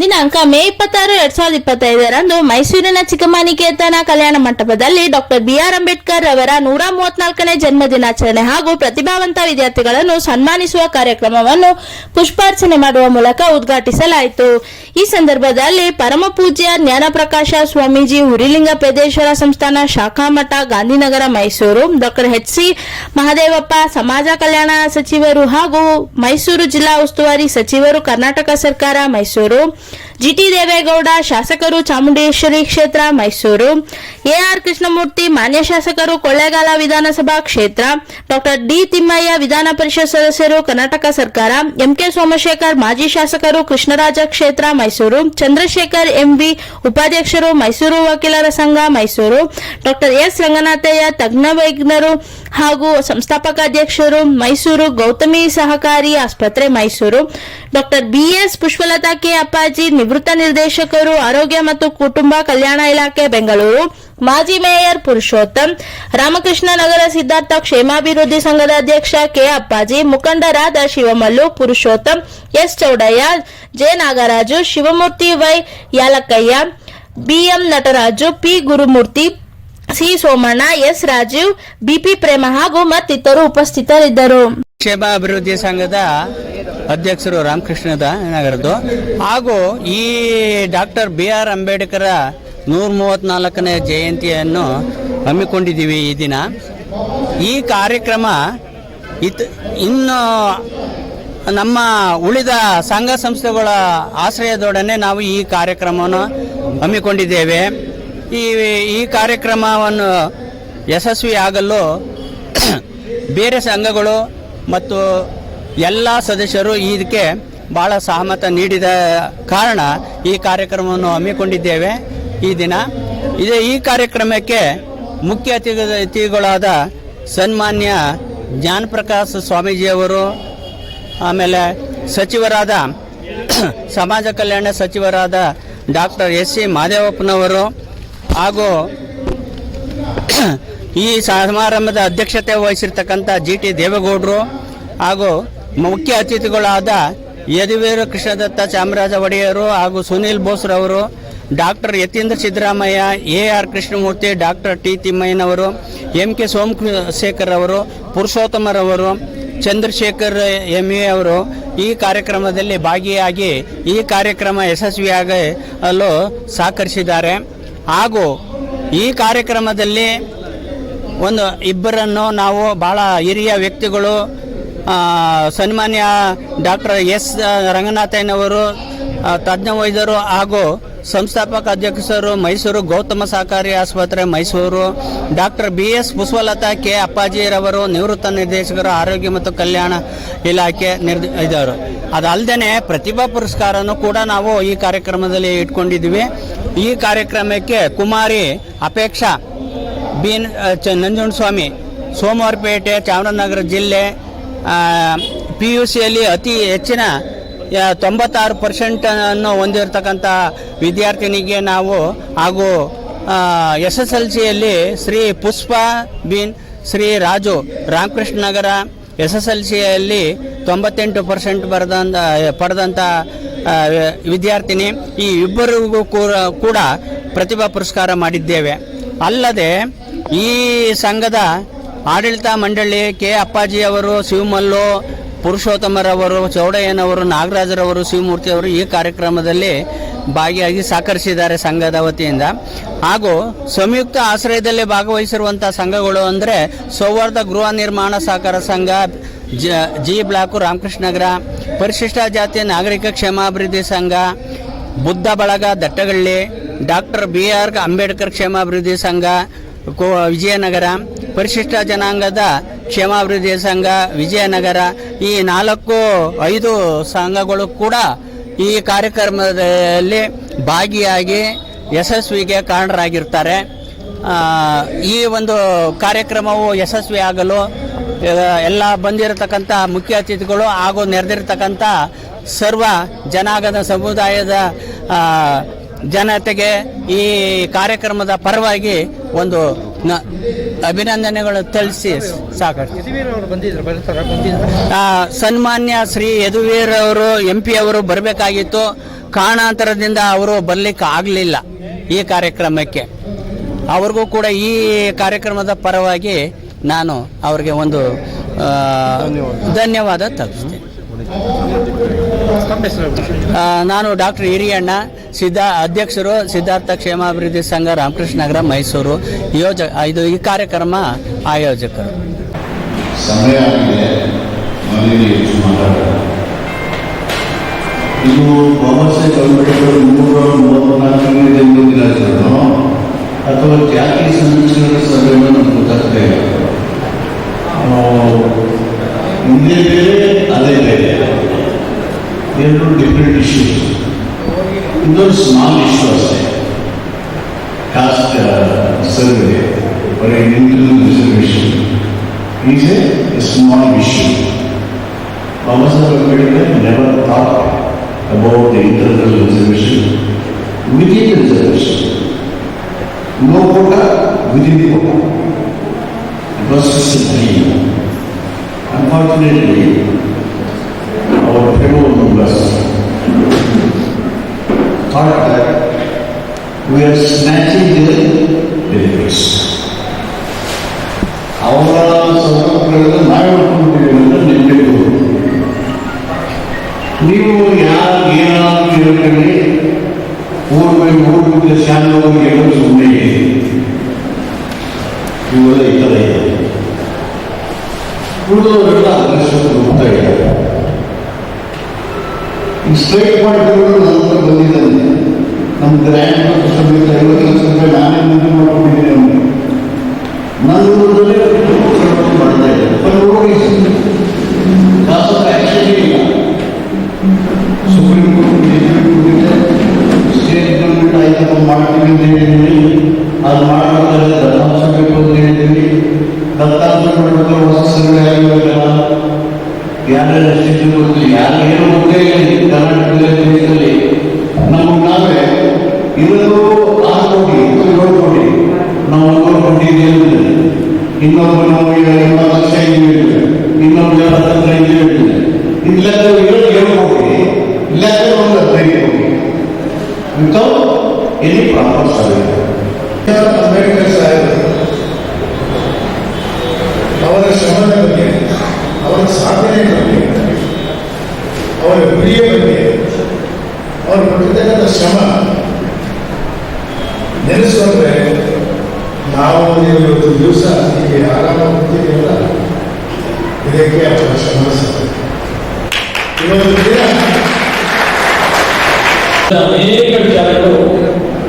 ದಿನಾಂಕ ಮೇ ಇಪ್ಪತ್ತಾರು, ಎರಡ್ ಸಾವಿರದ ಇಪ್ಪತ್ತೈದರಂದು ಮೈಸೂರಿನ ಚಿಕ್ಕಮಾನಿಕೇತನ ಕಲ್ಯಾಣ ಮಂಟಪದಲ್ಲಿ ಡಾಕ್ಟರ್ ಬಿ ಆರ್ ಅಂಬೇಡ್ಕರ್ ಅವರ ನೂರ ಮೂವತ್ನಾಲ್ಕನೇ ಜನ್ಮ ದಿನಾಚರಣೆ ಹಾಗೂ ಪ್ರತಿಭಾವಂತ ವಿದ್ಯಾರ್ಥಿಗಳನ್ನು ಸನ್ಮಾನಿಸುವ ಕಾರ್ಯಕ್ರಮವನ್ನು ಪುಷ್ಪಾರ್ಚನೆ ಮಾಡುವ ಮೂಲಕ ಉದ್ಘಾಟಿಸಲಾಯಿತು. ಈ ಸಂದರ್ಭದಲ್ಲಿ ಪರಮ ಪೂಜ್ಯ ಜ್ಞಾನಪ್ರಕಾಶ ಸ್ವಾಮೀಜಿ ಹುರಿಲಿಂಗ ಪೇದೇಶ್ವರ ಸಂಸ್ಥಾನ, ಶಾಖಾಮಠ, Gandhinagar, Mysuru, doctor H C Mahadevappa, ಸಮಾಜ ಕಲ್ಯಾಣ ಸಚಿವರು ಹಾಗೂ ಮೈಸೂರು ಜಿಲ್ಲಾ ಉಸ್ತುವಾರಿ ಸಚಿವರು, ಕರ್ನಾಟಕ ಸರ್ಕಾರ, ಮೈಸೂರು ಜಿಟಿ ದೇವೇಗೌಡ, ಶಾಸಕರು ಚಾಮುಂಡೇಶ್ವರಿ ಕ್ಷೇತ್ರ, ಮೈಸೂರು. ಎಆರ್ ಕೃಷ್ಣಮೂರ್ತಿ, ಮಾನ್ಯ ಶಾಸಕರು ಕೊಳ್ಳೇಗಾಲ ವಿಧಾನಸಭಾ ಕ್ಷೇತ್ರ. ಡಾಕ್ಟರ್ ಡಿ ತಿಮ್ಮಯ್ಯ, ವಿಧಾನ ಪರಿಷತ್ ಸದಸ್ಯರು ಕರ್ನಾಟಕ ಸರ್ಕಾರ. ಎಂಕೆ ಸೋಮಶೇಖರ್, ಮಾಜಿ ಶಾಸಕರು ಕೃಷ್ಣರಾಜ ಕ್ಷೇತ್ರ, ಮೈಸೂರು. ಚಂದ್ರಶೇಖರ್, ಎಂವಿ ಉಪಾಧ್ಯಕ್ಷರು ಮೈಸೂರು ವಕೀಲರ ಸಂಘ, ಮೈಸೂರು. ಡಾಕ್ಟರ್ ಎಸ್ ರಂಗನಾಥಯ್ಯ, ತಜ್ಞ ವೈಜ್ಞರು ಹಾಗೂ ಸಂಸ್ಥಾಪಕ ಅಧ್ಯಕ್ಷರು ಮೈಸೂರು ಗೌತಮಿ ಸಹಕಾರಿ ಆಸ್ಪತ್ರೆ Mysuru. Doctor BS Pushpalatha K Appaji ನಿವೃತ್ತ ನಿರ್ದೇಶಕರು ಆರೋಗ್ಯ ಮತ್ತು ಕುಟುಂಬ ಕಲ್ಯಾಣ ಇಲಾಖೆ ಬೆಂಗಳೂರು. ಮಾಜಿ ಮೇಯರ್ ಪುರುಷೋತ್ತಮ್, ರಾಮಕೃಷ್ಣ ನಗರ ಸಿದ್ಧಾರ್ಥ ಕ್ಷೇಮಾಭಿವೃದ್ಧಿ ಸಂಘದ ಅಧ್ಯಕ್ಷ ಕೆ ಅಪ್ಪಾಜಿ, ಮುಖಂಡರಾದ Shivamallu Purushottam, S Chowdaiah, J Nagaraju, Shivamurthy Y Yalakkaiah BM Nataraju, P Gurumurthy C Somanna, S Rajeev, BP Prema ಹಾಗೂ ಮತ್ತಿತರರು ಉಪಸ್ಥಿತರಿದ್ದರು. ಕ್ಷೇಮ ಅಭಿವೃದ್ಧಿ ಸಂಘದ ಅಧ್ಯಕ್ಷರು ರಾಮಕೃಷ್ಣದ ನಗರದ್ದು. ಹಾಗೂ ಈ ಡಾಕ್ಟರ್ ಬಿ ಆರ್ ಅಂಬೇಡ್ಕರ ನೂರ ಮೂವತ್ನಾಲ್ಕನೇ ಜಯಂತಿಯನ್ನು ಹಮ್ಮಿಕೊಂಡಿದ್ದೀವಿ ಈ ದಿನ. ಈ ಕಾರ್ಯಕ್ರಮ ಇತ್ ಇನ್ನು ನಮ್ಮ ಉಳಿದ ಸಂಘ ಸಂಸ್ಥೆಗಳ ಆಶ್ರಯದೊಡನೆ ನಾವು ಈ ಕಾರ್ಯಕ್ರಮವನ್ನು ಹಮ್ಮಿಕೊಂಡಿದ್ದೇವೆ. ಈ ಈ ಕಾರ್ಯಕ್ರಮವನ್ನು ಯಶಸ್ವಿಯಾಗಲು ಬೇರೆ ಸಂಘಗಳು ಮತ್ತು ಎಲ್ಲ ಸದಸ್ಯರು ಇದಕ್ಕೆ ಭಾಳ ಸಹಮತ ನೀಡಿದ ಕಾರಣ ಈ ಕಾರ್ಯಕ್ರಮವನ್ನು ಹಮ್ಮಿಕೊಂಡಿದ್ದೇವೆ ಈ ದಿನ. ಇದೇ ಈ ಕಾರ್ಯಕ್ರಮಕ್ಕೆ ಮುಖ್ಯ ಅತಿಥಿ, ಅತಿಥಿಗಳಾದ ಸನ್ಮಾನ್ಯ ಜ್ಞಾನಪ್ರಕಾಶ ಸ್ವಾಮೀಜಿಯವರು, ಆಮೇಲೆ ಸಚಿವರಾದ ಸಮಾಜ ಕಲ್ಯಾಣ ಸಚಿವರಾದ ಡಾಕ್ಟರ್ ಎಸ್ ಸಿ ಮಾದೇವಪ್ಪನವರು ಹಾಗೂ ಈ ಸಮಾರಂಭದ ಅಧ್ಯಕ್ಷತೆ ವಹಿಸಿರ್ತಕ್ಕಂಥ ಜಿ ಟಿ ದೇವೇಗೌಡರು ಹಾಗೂ ಮುಖ್ಯ ಅತಿಥಿಗಳಾದ ಯದುವೀರ ಕೃಷ್ಣದತ್ತ ಚಾಮರಾಜ ಒಡೆಯರು ಹಾಗೂ Sunil ಬೋಸ್ರವರು, doctor Yathindra Siddaramaiah, A R Krishnamurthy, doctor T ತಿಮ್ಮಯ್ಯನವರು, M K Somashekar ಅವರು, ಪುರುಷೋತ್ತಮರವರು, ಚಂದ್ರಶೇಖರ್ ಎಂ ಎ ಅವರು ಈ ಕಾರ್ಯಕ್ರಮದಲ್ಲಿ ಭಾಗಿಯಾಗಿ ಈ ಕಾರ್ಯಕ್ರಮ ಯಶಸ್ವಿಯಾಗಲು ಸಹಕರಿಸಿದ್ದಾರೆ. ಹಾಗೂ ಈ ಕಾರ್ಯಕ್ರಮದಲ್ಲಿ ಒಂದು ಇಬ್ಬರನ್ನು ನಾವು ಬಹಳ ಹಿರಿಯ ವ್ಯಕ್ತಿಗಳು ಸನ್ಮಾನ್ಯ ಡಾಕ್ಟರ್ ಎಸ್ ರಂಗನಾಥಯ್ಯನವರು ತಜ್ಞ ವೈದ್ಯರು ಹಾಗೂ ಸಂಸ್ಥಾಪಕ ಅಧ್ಯಕ್ಷರು ಮೈಸೂರು ಗೌತಮ ಸಹಕಾರಿ ಆಸ್ಪತ್ರೆ, Mysuru doctor B S Pushpalatha K ಅಪ್ಪಾಜಿರವರು ನಿವೃತ್ತ ನಿರ್ದೇಶಕರು ಆರೋಗ್ಯ ಮತ್ತು ಕಲ್ಯಾಣ ಇಲಾಖೆ ಇದ್ದವರು ಇದ್ದಾರೆ ಅದಲ್ಲದೆ ಪ್ರತಿಭಾ ಪುರಸ್ಕಾರನೂ ಕೂಡ ನಾವು ಈ ಕಾರ್ಯಕ್ರಮದಲ್ಲಿ ಇಟ್ಕೊಂಡಿದ್ದೀವಿ. ಈ ಕಾರ್ಯಕ್ರಮಕ್ಕೆ ಕುಮಾರಿ ಅಪೇಕ್ಷಾ ಬಿ ನಂಜುಂಡಸ್ವಾಮಿ, ಸೋಮವಾರಪೇಟೆ, ಚಾಮರಾಜನಗರ ಜಿಲ್ಲೆ ಪಿ ಯು ಸಿಯಲ್ಲಿ ಅತಿ ಹೆಚ್ಚಿನ ತೊಂಬತ್ತಾರು ಪರ್ಸೆಂಟ್ ಅನ್ನು ಹೊಂದಿರತಕ್ಕಂಥ ವಿದ್ಯಾರ್ಥಿನಿಗೆ ನಾವು ಹಾಗೂ ಎಸ್ ಎಸ್ ಎಲ್ ಸಿಯಲ್ಲಿ Shri Pushpa bin Shri Raju Ramakrishna Nagar S S L ಸಿಯಲ್ಲಿ ತೊಂಬತ್ತೆಂಟು ಪರ್ಸೆಂಟ್ ಬರೆದಂಥ ಪಡೆದಂಥ ವಿದ್ಯಾರ್ಥಿನಿ. ಈ ಇಬ್ಬರಿಗೂ ಕೂಡ- ಕೂಡ ಪ್ರತಿಭಾ ಪುರಸ್ಕಾರ ಮಾಡಿದ್ದೇವೆ. ಅಲ್ಲದೆ ಈ ಸಂಘದ ಆಡಳಿತ ಮಂಡಳಿ ಕೆ ಅಪ್ಪಾಜಿ ಅವರು ಶಿವಮಲ್ಲು ಪುರುಷೋತ್ತಮರವರು, ಚೌಡಯ್ಯನವರು, ನಾಗರಾಜರವರು, ಶಿವಮೂರ್ತಿಯವರು ಈ ಕಾರ್ಯಕ್ರಮದಲ್ಲಿ ಭಾಗಿಯಾಗಿ ಸಹಕರಿಸಿದ್ದಾರೆ ಸಂಘದ ವತಿಯಿಂದ. ಹಾಗೂ ಸಂಯುಕ್ತ ಆಶ್ರಯದಲ್ಲಿ ಭಾಗವಹಿಸಿರುವಂತಹ ಸಂಘಗಳು ಅಂದರೆ ಸೌಹಾರ್ದ ಗೃಹ ನಿರ್ಮಾಣ ಸಹಕಾರ ಸಂಘ, ಜ- ಜಿ ಬ್ಲಾಕು ರಾಮಕೃಷ್ಣ ನಗರ ಪರಿಶಿಷ್ಟ ಜಾತಿಯ ನಾಗರಿಕ ಕ್ಷೇಮಾಭಿವೃದ್ಧಿ ಸಂಘ, ಬುದ್ಧ ಬಳಗ Dattagalli, doctor B R Ambedkar ಕ್ಷೇಮಾಭಿವೃದ್ಧಿ ಸಂಘ ಕೋ ವಿಜಯನಗರ ಪರಿಶಿಷ್ಟ ಜನಾಂಗದ ಕ್ಷೇಮಾಭಿವೃದ್ಧಿ ಸಂಘ ವಿಜಯನಗರ ಈ ನಾಲ್ಕು ಐದು ಸಂಘಗಳು ಕೂಡ ಈ ಕಾರ್ಯಕ್ರಮದಲ್ಲಿ ಭಾಗಿಯಾಗಿ ಯಶಸ್ವಿಗೆ ಕಾರಣರಾಗಿರ್ತಾರೆ. ಈ ಒಂದು ಕಾರ್ಯಕ್ರಮವು ಯಶಸ್ವಿಯಾಗಲು ಎಲ್ಲ ಬಂದಿರತಕ್ಕಂಥ ಮುಖ್ಯ ಅತಿಥಿಗಳು ಹಾಗೂ ನೆರೆದಿರ್ತಕ್ಕಂಥ ಸರ್ವ ಜನಾಂಗದ ಸಮುದಾಯದ ಜನತೆಗೆ ಈ ಕಾರ್ಯಕ್ರಮದ ಪರವಾಗಿ ಒಂದು ನ ಅಭಿನಂದನೆಗಳು ತಿಳಿಸಿ ಆ, ಸನ್ಮಾನ್ಯ ಶ್ರೀ ಯದುವೀರ್ ಅವರು ಎಂ ಪಿ ಅವರು ಬರಬೇಕಾಗಿತ್ತು. ಕಾರಣಾಂತರದಿಂದ ಅವರು ಬರ್ಲಿಕ್ಕೆ ಆಗಲಿಲ್ಲ ಈ ಕಾರ್ಯಕ್ರಮಕ್ಕೆ. ಅವ್ರಿಗೂ ಕೂಡ ಈ ಕಾರ್ಯಕ್ರಮದ ಪರವಾಗಿ ನಾನು ಅವ್ರಿಗೆ ಒಂದು ಧನ್ಯವಾದ ತಲುಪಿಸ್ತೇನೆ ನಾನು ಡಾಕ್ಟರ್ ಹಿರಿಯಣ್ಣ, ಸಿದ್ಧ ಅಧ್ಯಕ್ಷರು ಸಿದ್ಧಾರ್ಥ ಕ್ಷೇಮಾಭಿವೃದ್ಧಿ ಸಂಘ ರಾಮಕೃಷ್ಣ ನಗರ ಮೈಸೂರು. ಯೋಜ ಇದು ಈ ಕಾರ್ಯಕ್ರಮ ಆಯೋಜಕರು. ಸಮಯ ಇದು ಬಾಬಾ ಸಾಹೇಬ್ ಅಂಬೇಡ್ಕರ್ ನೂರ ಮೂವತ್ನಾಲ್ಕನೇ ಜನ್ಮ ದಿನಾಚರಣೆ ಅಥವಾ ಜಾತಿ ಸಂರಕ್ಷಣಾ ಸಭೆಯನ್ನು ನಮ್ಗೆ ಗೊತ್ತಾಗ್ತಾ ಇಲ್ಲ. ಬೇರೆ ಅದೇ ಬೇರೆ. They are two different issues. In those small issues, caste survey or an internal reservation is a, small issue. Thomas of America never thought about the internal reservation within the reservation. No quota within the quota. It was simply, unfortunately, our fellow members thought that we are snatching their benefits. ಅವರ ಸೌಲಭ್ಯಗಳನ್ನು ನಾವು ಮಾಡ್ಕೊಂಡಿದ್ದೀವಿ ಅಂತ ನೆನಪಿಟ್ಟು ನೀವು ಯಾರು ಏನಾದ್ರು ಹೇಳ್ಕೊಳ್ಳಿ ಊರ್ಬೇಕು ಊರ್ಬಿಟ್ಟು ಶಾಲೆ ನಮ್ಮ ಗ್ರ್ಯಾಂಡ್ ಸಮೇತ ಐವತ್ತು ಲಕ್ಷ ರೂಪಾಯಿ ನಾನೇ ಮುಂದೆ ಮಾಡ್ಕೊಂಡಿದ್ದೀನಿ ಅವನಿಗೆ ನನ್ನ ಊರಲ್ಲಿ ಚಳವಳಿ ಮಾಡ್ತಾ ಇದ್ದಾರೆ ಬಟ್ ನೋಡಿ ಕಾಸು ಆಕ್ಷನ್ ಇಲ್ಲ ಸುಪ್ರೀಂ ಕೋರ್ಟ್ ನೆನೆಸ್ಕೊಂಡ್ರೆ ನಾವು ಇವತ್ತು ದಿವಸ ಹೀಗೆ ಆರಾಮ ಕೂತಿದೆಯಲ್ಲ ಇದಕ್ಕೆ ಅವರ ಶ್ರಮ ಇವತ್ತು ಅನೇಕ ವಿಚಾರಗಳು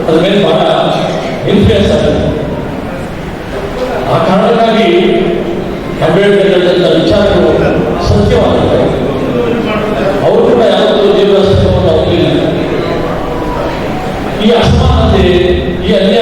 ಅದ್ರ ಮೇಲೆ ಬಹಳ ಇನ್ಫ್ಲೂಯೆನ್ಸ್ ಆಗ್ತದೆ ಆ ಕಾರಣಕ್ಕಾಗಿ ಅಂಬೇಡ್ಕರ್ ವಿಚಾರಗಳು ಸತ್ಯವಾಗಿದೆ ಈ ಅನ್ಯಾಯ ಈ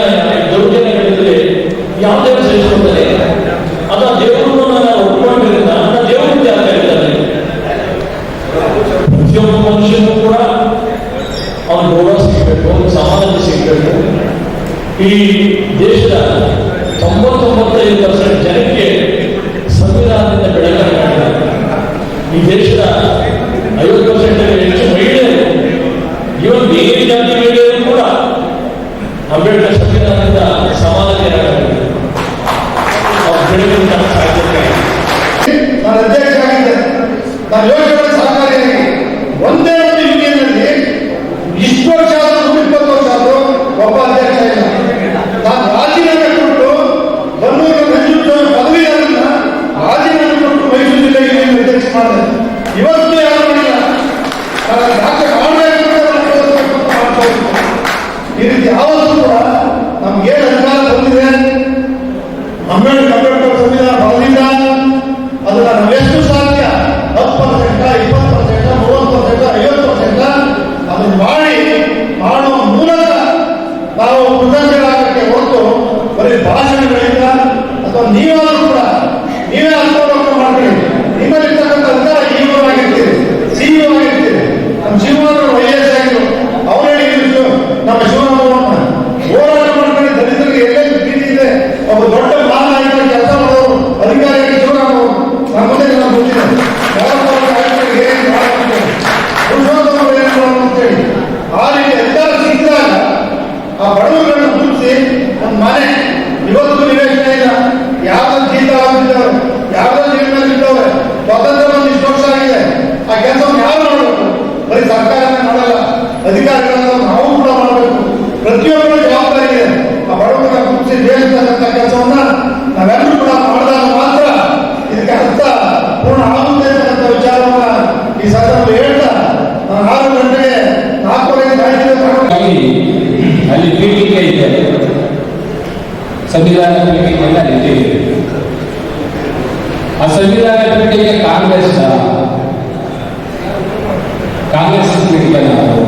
ಕಾಂಗ್ರೆಸ್ ಪೀಠಿಕೆ ನಾವು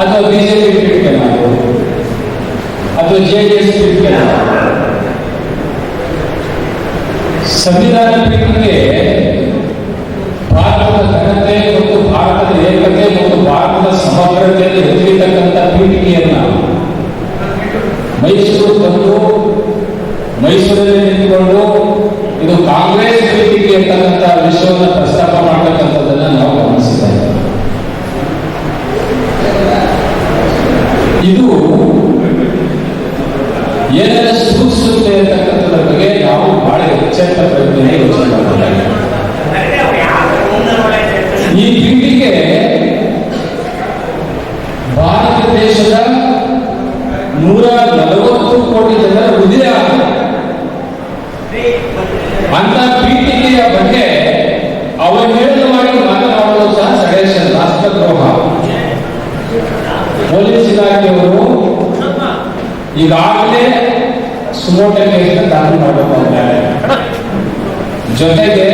ಅಥವಾ ಬಿಜೆಪಿ ಪೀಠಿಕೆ ನಾವು ಅಥವಾ ಜೆ ಡಿ ಎಸ್ ಪೀಠಿಕೆ ನಾವು ಸಂವಿಧಾನ ಪೀಠಿಕೆ ಭಾರತದ ಘನತೆ ಮತ್ತು ಭಾರತದ ಏಕತೆ ಮತ್ತು ಭಾರತದ ಸಮಗ್ರತೆಯನ್ನು ಎತ್ತಿರ್ತಕ್ಕಂಥ ಪೀಠಿಕೆಯನ್ನ ಮೈಸೂರು ತಂದು ಮೈಸೂರಲ್ಲಿ ನಿಂತುಕೊಂಡು ಇದು ಕಾಂಗ್ರೆಸ್ ಪೀಠಿಕೆ ಅಂತಕ್ಕಂಥ ನೂರ ನಲವತ್ತು ಕೋಟಿ ಜನರ ಹೃದಯ ಅಂತ ಪೀಠಿಕೆಯ ಬಗ್ಗೆ ಅವಹೇಳನವಾಗಿ ಮಾತನಾಡುವುದು ಸಹ ಷಡ್ಯಂತ್ರ ರಾಷ್ಟ್ರದ್ರೋಹ. ಪೊಲೀಸ್ ಇಲಾಖೆಯವರು ಈಗಾಗಲೇ ಸುಮೋಟ ಕೇಸ್ ದಾಖಲು ಮಾಡಬೇಕಾಗಿದ್ದಾರೆ ಜೊತೆಗೆ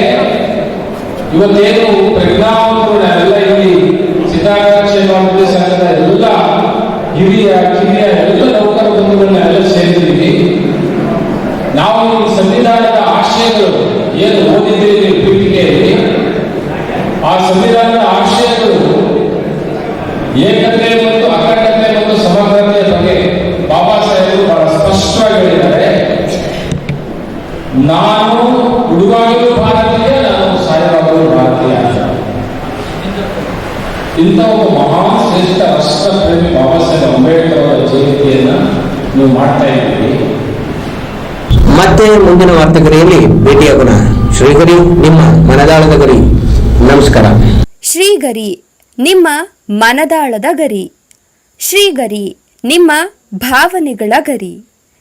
ಇವತ್ತೇನು ಪ್ರಜ್ಞಾವಂತರು ಎಲ್ಲ ಇಲ್ಲಿ ಸಿದ್ಧಾರ್ಥಕ್ಷೇಮಾಭಿವೃದ್ಧಿ ಸಂಘದ ಎಲ್ಲ ಹಿರಿಯ, ಕಿರಿಯ ಎಲ್ಲ ಶ್ರೇಷ್ಠ ರಾಷ್ಟ್ರ ಪ್ರೇಮಿ ಬಾಬಾ ಸಾಹೇಬ್ ಅಂಬೇಡ್ಕರ್ ಅವರ ಜಯಂತಿಯನ್ನ ನೀವು ಮಾಡ್ತಾ ಇದ್ದೀವಿ ಮತ್ತೆ ಮುಂದಿನ ವಾರ್ತೆಗರಿಯಲ್ಲಿ ಭೇಟಿಯಾಗೋಣ ಶ್ರೀಗರಿ ನಿಮ್ಮ ಮನದಾಳದ ಗರಿ. ನಮಸ್ಕಾರ. ಶ್ರೀಗರಿ ನಿಮ್ಮ ಮನದಾಳದ ಗರಿ. ಶ್ರೀಗರಿ ನಿಮ್ಮ ಭಾವನೆಗಳ ಗರಿ.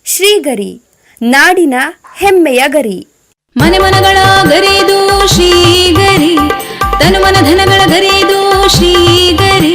ಶ್ರೀಗರಿ ನಾಡಿನ ಹೆಮ್ಮೆಯ ಗರಿ. ಮನೆ ಮನಗಳ ಗರಿದು ಶ್ರೀಗರಿ ತನು ಮನ ಧನಗಳ ಗರಿದು ಶ್ರೀಗರಿ.